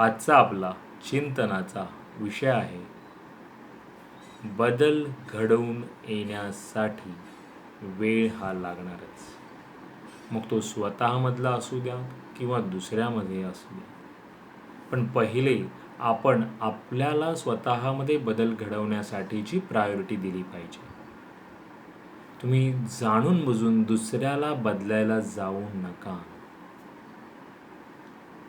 आजचा आपला चिंतनाचा विषय आहे बदल घडवून येण्यासाठी वेळ हा लागणारच. मग तो स्वतःमधला असू द्या किंवा दुसऱ्यामध्ये असू द्या. पण पहिले आपण आपल्याला स्वतःमध्ये बदल घडवण्यासाठीची प्रायोरिटी दिली पाहिजे. तुम्ही जाणून बुजून दुसऱ्याला बदलायला जाऊ नका.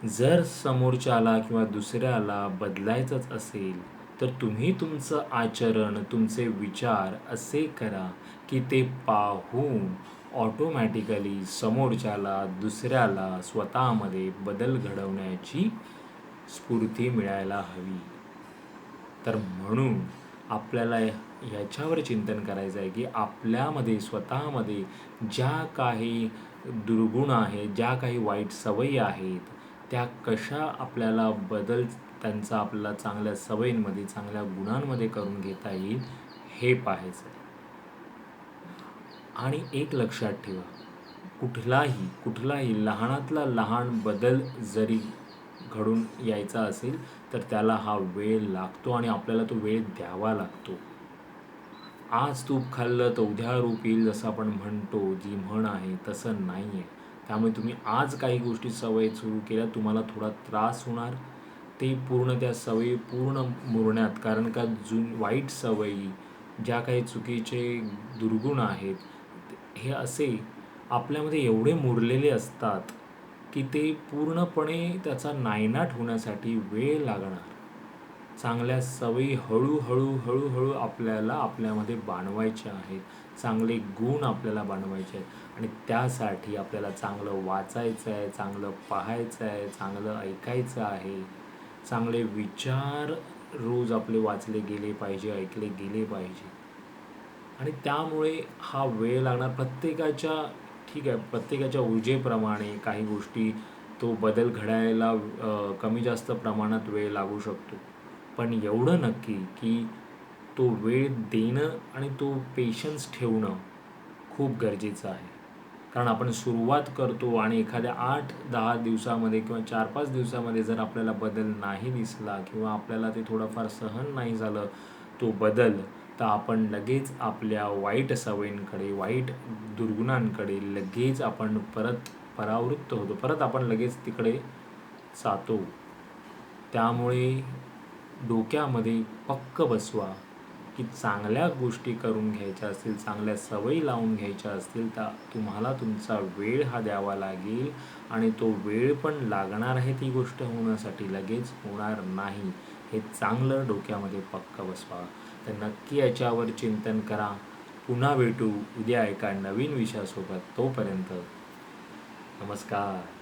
जर समोरच्याला किंवा दुसऱ्याला बदलायचंच असेल तर तुम्ही तुमचं आचरण तुमचे विचार असे करा की ते पाहून ऑटोमॅटिकली समोरच्याला दुसऱ्याला स्वतःमध्ये बदल घडवण्याची स्फूर्ती मिळायला हवी. तर म्हणून आपल्याला ह्याच्यावर चिंतन करायचं आहे की आपल्यामध्ये स्वतःमध्ये ज्या काही दुर्गुण आहेत ज्या काही वाईट सवयी आहेत त्या कशा आपल्याला बदल त्यांचा आपल्याला चांगल्या सवयींमध्ये चांगल्या गुणांमध्ये करून घेता येईल हे पाहायचं आहे. आणि एक लक्षात ठेवा कुठलाही कुठलाही लहानातला लहान बदल जरी घडून यायचा असेल तर त्याला हा वेळ लागतो आणि आपल्याला तो वेळ द्यावा लागतो. आज तूप खाल्लं तर उद्या रूप येईल जसं आपण म्हणतो जी म्हण आहे तसं नाही आहे त्यामुळे तुम्ही आज काही गोष्टी सवय सुरू केल्या तुम्हाला थोडा त्रास होणार. ते पूर्ण त्या सवयी पूर्ण मुरण्यात कारण का जुन वाईट सवयी ज्या काही चुकीचे दुर्गुण आहेत हे असे आपल्यामध्ये एवढे मुरलेले असतात की ते पूर्णपणे त्याचा नायनाट होण्यासाठी वेळ लागणार. चांगल्या सवयी हळूहळू हळूहळू आपल्याला आपल्यामध्ये बाणवायच्या आहेत. चांगले गुण आपल्याला बाणवायचे आहेत. आणि त्यासाठी आपल्याला चांगलं वाचायचं आहे चांगलं पाहायचं आहे चांगलं ऐकायचं आहे. चांगले विचार रोज आपले वाचले गेले पाहिजे ऐकले गेले पाहिजे. आणि त्यामुळे हा वेळ लागणार प्रत्येकाच्या ठीक आहे प्रत्येकाच्या ऊर्जेप्रमाणे काही गोष्टी तो बदल घडायला कमी जास्त प्रमाणात वेळ लागू शकतो. पण एवढं नक्की की तो वेळ देणं आणि तो पेशन्स ठेवणं खूप गरजेचं आहे. कारण आपण सुरुवात करतो आणि एखाद्या आठ दहा दिवसामध्ये किंवा चार पाच दिवसामध्ये जर आपल्याला बदल नाही दिसला किंवा आपल्याला ते थोडंफार सहन नाही झालं तो बदल तर आपण लगेच आपल्या वाईट सवयींकडे वाईट दुर्गुणांकडे लगेच आपण परत परावृत्त होतो. परत आपण लगेच तिकडे जातो. त्यामुळे डोक्यामध्ये पक्क बसवा की चांगल्या गोष्टी करून घ्यायच्या असतील चांगल्या सवयी लावून घ्यायच्या असतील तर तुम्हाला तुमचा वेळ हा द्यावा लागेल आणि तो वेळ पण लागणार आहे ती गोष्ट होण्यासाठी. लगेच होणार नाही. हे चांगलं डोक्यामध्ये पक्क बसवा. तर नक्की याच्यावर चिंतन करा. पुन्हा भेटू. उद्या एका नवीन विषयासोबत. तोपर्यंत नमस्कार.